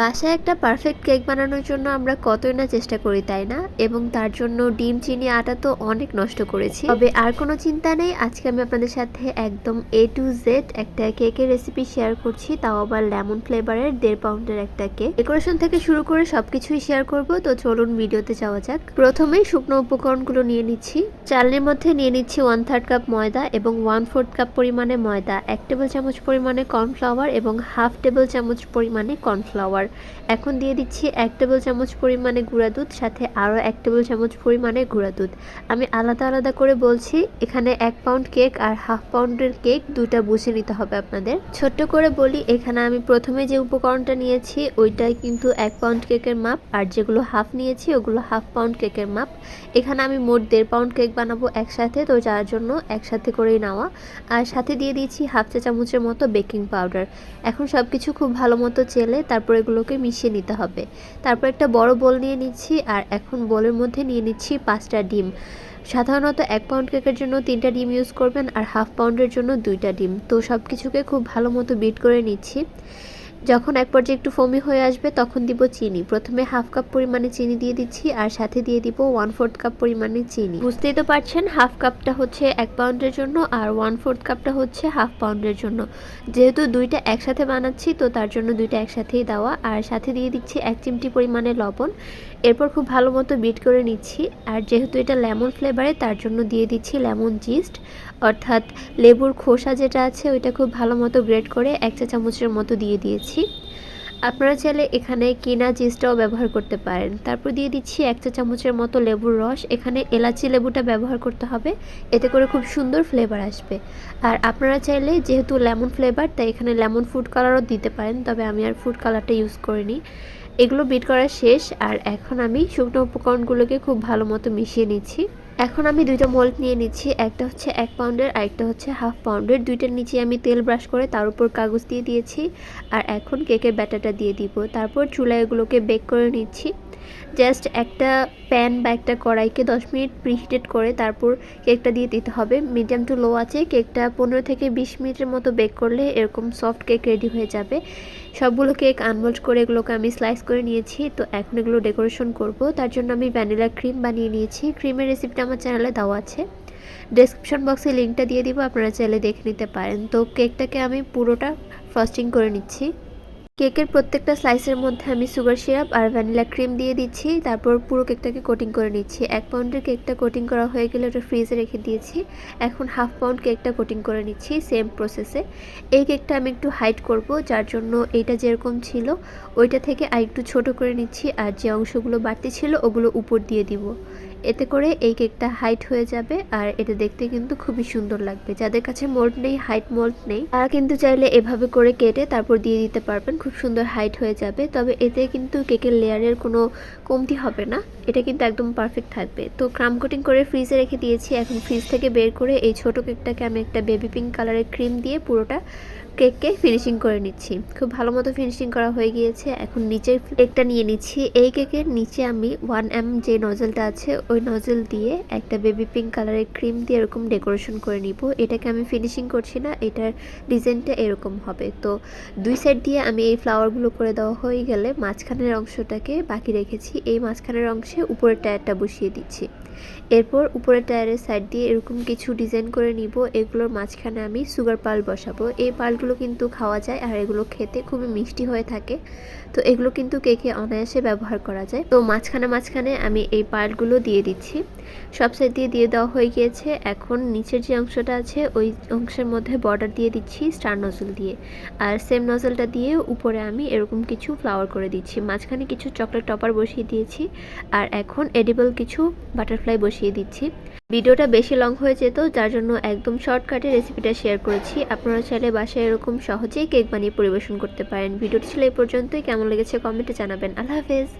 বাসায় একটা perfect cake বানানোর জন্য আমরা কতই না চেষ্টা করি, তাই না? এবং তার জন্য ডিম, চিনি, আটা তো অনেক নষ্ট করেছি। তবে আর কোনো চিন্তা নেই, আজকে আমি আপনাদের সাথে একদম এ টু জেড একটা কেকের রেসিপি শেয়ার করছি। তাও আবার লেমন ফ্লেভারের দেড় পাউন্ডের একটা কেক ডেকোরেশন থেকে শুরু করে সবকিছুই শেয়ার করব, তো চলুন ভিডিওতে যাওয়া যাক। প্রথমেই শুকনো উপকরণগুলো নিয়ে নিচ্ছি। চালের মধ্যে নিয়ে নিচ্ছি ওয়ান থার্ড কাপ ময়দা এবং ওয়ান ফোর্থ কাপ পরিমাণে ময়দা, এক টেবিল চামচ পরিমাণে কর্নফ্লাওয়ার এবং হাফ টেবিল চামচ পরিমাণে কর্নফ্লাওয়ার এখন দিয়ে দিচ্ছি এক টেবিল চামচ পরিমাণে গুঁড়া দুধ, সাথে আরও এক টেবিল চামচ পরিমাণে গুঁড়া দুধ। আমি আলাদা আলাদা করে বলছি, এখানে এক পাউন্ড কেক আর হাফ পাউন্ডের কেক দুটা বুঝে নিতে হবে আপনাদের। ছোট্ট করে বলি, এখানে আমি প্রথমে যে উপকরণটা নিয়েছি, ওইটাই কিন্তু এক পাউন্ড কেকের মাপ, আর যেগুলো হাফ নিয়েছি, ওগুলো হাফ পাউন্ড কেকের মাপ। এখানে আমি মোট দেড় পাউন্ড কেক বানাবো একসাথে, তো যার জন্য একসাথে করেই নেওয়া। আর সাথে দিয়ে দিয়েছি হাফ চা চামচের মতো বেকিং পাউডার এখন সব কিছু খুব ভালো মতো চেলে, তারপর এগুলোকে মিশিয়ে নিতে হবে। তারপর একটা বড় বল নিয়ে নিচ্ছি আর এখন বলের মধ্যে নিয়ে নিচ্ছি পাঁচটা ডিম। সাধারণত এক পাউন্ড কেকের জন্য তিনটা ডিম ইউজ করবেন আর হাফ পাউন্ডের জন্য দুইটা ডিম। তো সব কিছুকে খুব ভালো মতো বিট করে নিচ্ছি। যখন এক পর্যায়ে একটু ফোমি হয়ে আসবে, তখন দিব চিনি। প্রথমে হাফ কাপ পরিমাণে চিনি দিয়ে দিচ্ছি, আর সাথে দিয়ে দিব ওয়ান ফোর্থ কাপ পরিমাণে চিনি। বুঝতেই তো পারছেন হাফ কাপটা হচ্ছে এক পাউন্ডের জন্য, আর ওয়ান ফোর্থ কাপটা হচ্ছে হাফ পাউন্ডের জন্য। যেহেতু দুইটা একসাথে বানাচ্ছি, তো তার জন্য দুইটা একসাথেই দেওয়া। আর সাথে দিয়ে দিচ্ছি এক চিমটি পরিমাণে লবণ। এরপর খুব ভালো মতো বিট করে নিচ্ছি। আর যেহেতু এটা লেমন ফ্লেভারে, তার জন্য দিয়ে দিচ্ছি লেমন জিস্ট। অর্থাৎ লেবুর খোসা যেটা আছে, ওইটা খুব ভালো মতো গ্রেড করে এক চা চামচের মতো দিয়ে দিয়েছি। আপনারা চাইলে এখানে কিনা জিস্টটাও ব্যবহার করতে পারেন। তারপর দিয়ে দিচ্ছি এক চা চামচের মতো লেবুর রস। এখানে এলাচি লেবুটা ব্যবহার করতে হবে। এতে করে খুব সুন্দর ফ্লেভার আসবে। আর আপনারা চাইলে যেহেতু লেমন ফ্লেভার, তাই এখানে লেমন ফুড কালারও দিতে পারেন। তবে আমি আর ফুড কালারটা ইউজ করিনি। এগুলো বিট করা শেষ, আর এখন আমি শুকনো উপকরণগুলোকে খুব ভালো মতো মিশিয়ে নিচ্ছি। এখন আমি দুইটা মল্ট নিয়ে নিচ্ছি, একটা হচ্ছে এক পাউন্ডের আর একটা হচ্ছে হাফ পাউন্ডের দুইটার নিচে আমি তেল ব্রাশ করে তার উপর কাগজ দিয়ে দিয়েছি, আর এখন কেকের ব্যাটাটা দিয়ে দিব। তারপর চুলায় এগুলোকে বেক করে নিচ্ছি। জাস্ট একটা প্যান বা একটা কড়াইকে দশ মিনিট প্রিহিটেড করে তারপর কেকটা দিয়ে দিতে হবে। মিডিয়াম টু লো আছে। কেকটা পনেরো থেকে বিশ মিনিটের মতো বেক করলে এরকম সফট কেক রেডি হয়ে যাবে। সবগুলো কেক আনমোল্ড করে এগুলোকে আমি স্লাইস করে নিয়েছি। তো এখন এগুলো ডেকোরেশন করব। তার জন্য আমি ভ্যানিলা ক্রিম বানিয়ে নিয়েছি। ক্রিমের রেসিপিটা আমার চ্যানেলে দেওয়া আছে। ডেসক্রিপশন বক্সে লিঙ্কটা দিয়ে দিব। আপনারা চাইলে দেখে নিতে পারেন। তো কেকটাকে আমি পুরোটা ফ্রস্টিং করে নিচ্ছি। কেকের প্রত্যেকটা স্লাইসের মধ্যে আমি সুগার সিরাপ আর ভ্যানিলা ক্রিম দিয়ে দিচ্ছি। তারপর পুরো কেকটাকে কোটিং করে নিচ্ছি। এক পাউন্ডের কেকটা কোটিং করা হয়ে গেলে ওটা ফ্রিজে রেখে দিয়েছি। এখন হাফ পাউন্ড কেকটা কোটিং করে নিচ্ছি সেম প্রসেসে এই কেকটা আমি একটু হাইট করব, যার জন্য এইটা যেরকম ছিল, ওইটা থেকে আর একটু ছোট করে নিচ্ছি আর যে অংশগুলো বাড়তি ছিল, ওগুলো উপর দিয়ে দিব। এতে করে এই কেকটা হাইট হয়ে যাবে আর এটা দেখতে কিন্তু খুবই সুন্দর লাগবে। যাদের কাছে মোল্ড নেই হাইট মোল্ড নেই, তারা কিন্তু চাইলে এভাবে করে কেটে তারপর দিয়ে দিতে পারবেন। খুব সুন্দর হাইট হয়ে যাবে। তবে এতে কিন্তু কেকের লেয়ারের কোনো কমতি হবে না। এটা কিন্তু একদম পারফেক্ট থাকবে। তো ক্রাম কোটিং করে ফ্রিজে রেখে দিয়েছি। এখন ফ্রিজ থেকে বের করে এই ছোট কেকটাকে আমি একটা বেবি পিঙ্ক কালারের ক্রিম দিয়ে পুরোটা কেককে ফিনিশিং করে নিচ্ছি। খুব ভালো মতো ফিনিশিং করা হয়ে গিয়েছে। এখন নিচের কেকটা নিয়ে নিচ্ছি। এই কেকের নিচে আমি ওয়ান এম যে নজলটা আছে ওই নজল দিয়ে একটা বেবি পিঙ্ক কালারের ক্রিম দিয়ে এরকম ডেকোরেশন করে নিব। এটাকে আমি ফিনিশিং করছি না, এটার ডিজাইনটা এরকম হবে। তো দুই সাইড দিয়ে আমি এই ফ্লাওয়ারগুলো করে দেওয়া হয়ে গেলে মাঝখানের অংশটাকে বাকি রেখেছি। এই মাঝখানের অংশে উপরের টায়ারটা বসিয়ে দিচ্ছি। এরপর উপরের টায়ারের সাইড দিয়ে এরকম কিছু ডিজাইন করে নিব। এগুলোর মাঝখানে আমি সুগার পাল বসাবো। এই পালগুলো কিন্তু খাওয়া যায় আর এগুলো খেতে খুবই মিষ্টি হয়ে থাকে। তো এগুলো কিন্তু কেকে অনায়াসে ব্যবহার করা যায়। তো মাঝখানে মাঝখানে আমি এই পালগুলো দিয়ে দিচ্ছি। সব সাইড দিয়ে দিয়ে দেওয়া হয়ে গিয়েছে। এখন নিচের যে অংশটা আছে, ওই অংশের মধ্যে বর্ডার দিয়ে দিচ্ছি স্টার নজল দিয়ে। আর সেম নজলটা দিয়ে উপরে আমি এরকম কিছু ফ্লাওয়ার করে দিচ্ছি। মাঝখানে কিছু চকলেট টপার বসিয়ে দিয়েছি। আর এখন এডিবল কিছু বাটারফ্লাই বসিয়ে দিচ্ছি। ভিডিওটা বেশি লং হয়ে যেত, যার জন্য একদম শর্টকাটে রেসিপিটা শেয়ার করেছি। আপনারা চাইলে বাসায় এরকম সহজেই কেক বানিয়ে পরিবেশন করতে পারেন। ভিডিওটি ছিল এই পর্যন্তই। কেমন লেগেছে কমেন্টে জানাবেন। আল্লাহ হাফেজ।